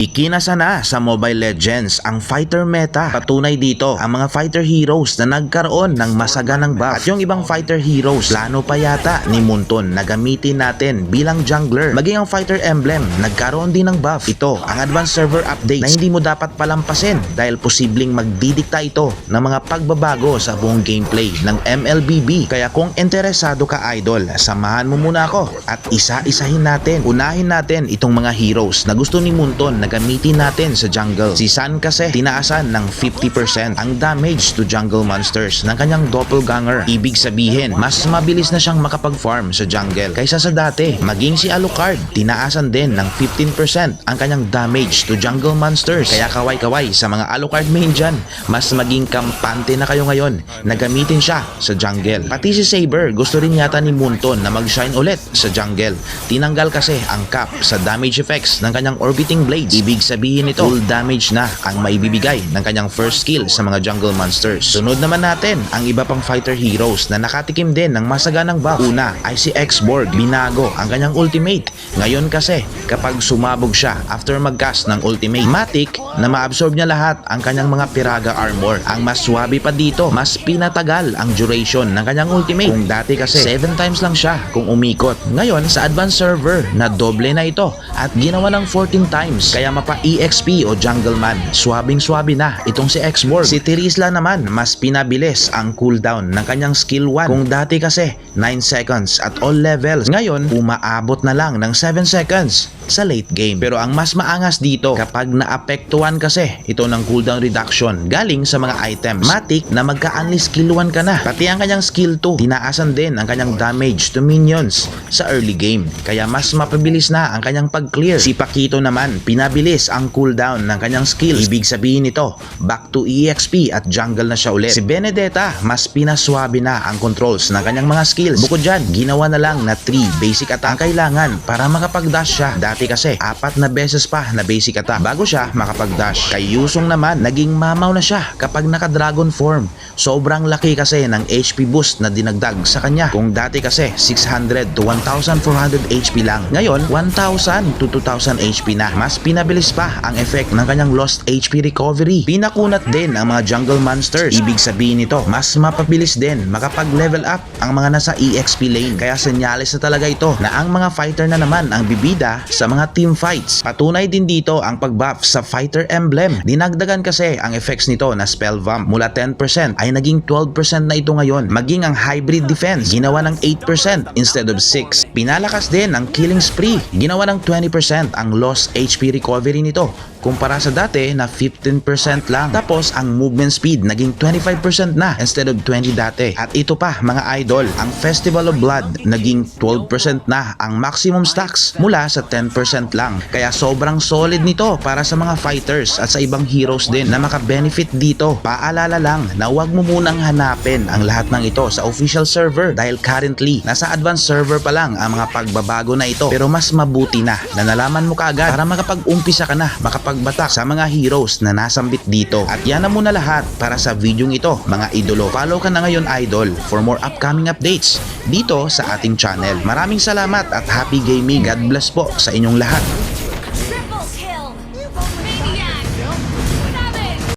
Ikinasa na sa Mobile Legends ang fighter meta. Patunay dito ang mga fighter heroes na nagkaroon ng masaganang buff. At yung ibang fighter heroes, plano pa yata ni Munton na gamitin natin bilang jungler. Maging ang fighter emblem, nagkaroon din ng buff. Ito ang advanced server updates na hindi mo dapat palampasin dahil posibleng magdidikta ito ng mga pagbabago sa buong gameplay ng MLBB. Kaya kung interesado ka idol, samahan mo muna ako at isa-isahin natin. Unahin natin itong mga heroes na gusto ni Munton na gamitin natin sa jungle. Si San kasi tinaasan ng 50% ang damage to jungle monsters ng kanyang doppelganger. Ibig sabihin, mas mabilis na siyang makapag-farm sa jungle kaysa sa dati. Maging si Alucard, tinaasan din ng 15% ang kanyang damage to jungle monsters. Kaya kaway-kaway sa mga Alucard main dyan, mas maging kampante na kayo ngayon na gamitin siya sa jungle. Pati si Saber, gusto rin yata ni Munton na mag-shine ulit sa jungle. Tinanggal kasi ang cap sa damage effects ng kanyang orbiting blades. Ibig sabihin nito, full damage na ang maibibigay ng kanyang first skill sa mga jungle monsters. Sunod naman natin ang iba pang fighter heroes na nakatikim din ng masaganang buff. Una ay si X-Borg. Binago ang kanyang ultimate. Ngayon kasi, kapag sumabog siya after mag-cast ng ultimate, matic na maabsorb niya lahat ang kanyang mga Piraga armor. Ang mas swabe pa dito, mas pinatagal ang duration ng kanyang ultimate. Kung dati kasi, 7 times lang siya kung umikot. Ngayon, sa advanced server, na doble na ito at ginawa ng 14 times. Kaya mapa EXP o Jungle Man, swabing swabe na itong si X-Borg. Si Tirisla naman, mas pinabilis ang cooldown ng kanyang skill 1. Kung dati kasi, 9 seconds at all levels. Ngayon, umaabot na lang ng 7 seconds sa late game. Pero ang mas maangas dito, kapag naapektuhan kasi ito ng cooldown reduction galing sa mga items. Matic na magka-unli skill 1 ka na. Pati ang kanyang skill 2, tinaasan din ang kanyang damage to minions sa early game. Kaya mas mapabilis na ang kanyang pag-clear. Si Pakito naman, pinabilis ang cooldown ng kanyang skill. Ibig sabihin nito, back to EXP at jungle na siya ulit. Si Benedetta, mas pinaswabe na ang controls ng kanyang mga skills. Bukod dyan, ginawa na lang na 3 basic attack ang kailangan para makapag-dash siya. Dati kasi, apat na beses pa na basic attack bago siya makapag-dash. Kay Yusong naman, naging mamaw na siya kapag naka-dragon form. Sobrang laki kasi ng HP boost na dinagdag sa kanya. Kung dati kasi 600 to 1,400 HP lang. Ngayon, 1,000 to 2,000 HP na. Mas pinabilis pa ang effect ng kanyang lost HP recovery. Pinakunat din ang mga jungle monsters. Ibig sabihin nito, mas mapabilis din makapag-level up ang mga nasa EXP lane. Kaya senyales na talaga ito na ang mga fighter na naman ang bibida sa mga team fights. Patunay din dito ang pag-buff sa fighter emblem. Dinagdagan kasi ang effects nito na spell vamp mula 10% ay naging 12% na ito ngayon. Maging ang hybrid defense, ginawa ng 8% instead of 6. Pinalakas din ang killing spree, ginawa ng 20% ang lost HP recovery nito kumpara sa dati na 15% lang. Tapos ang movement speed naging 25% na instead of 20 dati. At ito pa mga idol, ang Festival of Blood naging 12% na ang maximum stacks mula sa 10% lang. Kaya sobrang solid nito para sa mga fighters at sa ibang heroes din na makabenefit dito. Paalala lang na huwag mo munang hanapin ang lahat ng ito sa official server dahil currently nasa advanced server pa lang ang mga pagbabago na ito. Pero mas mabuti na na nalaman mo kaagad para makapag-umpisa ka na makapagbatak sa mga heroes na nasambit dito. At yan na muna lahat para sa video ito mga idolo. Follow ka na ngayon idol for more upcoming updates dito sa ating channel. Maraming salamat at happy gaming. God bless po sa inyong lahat.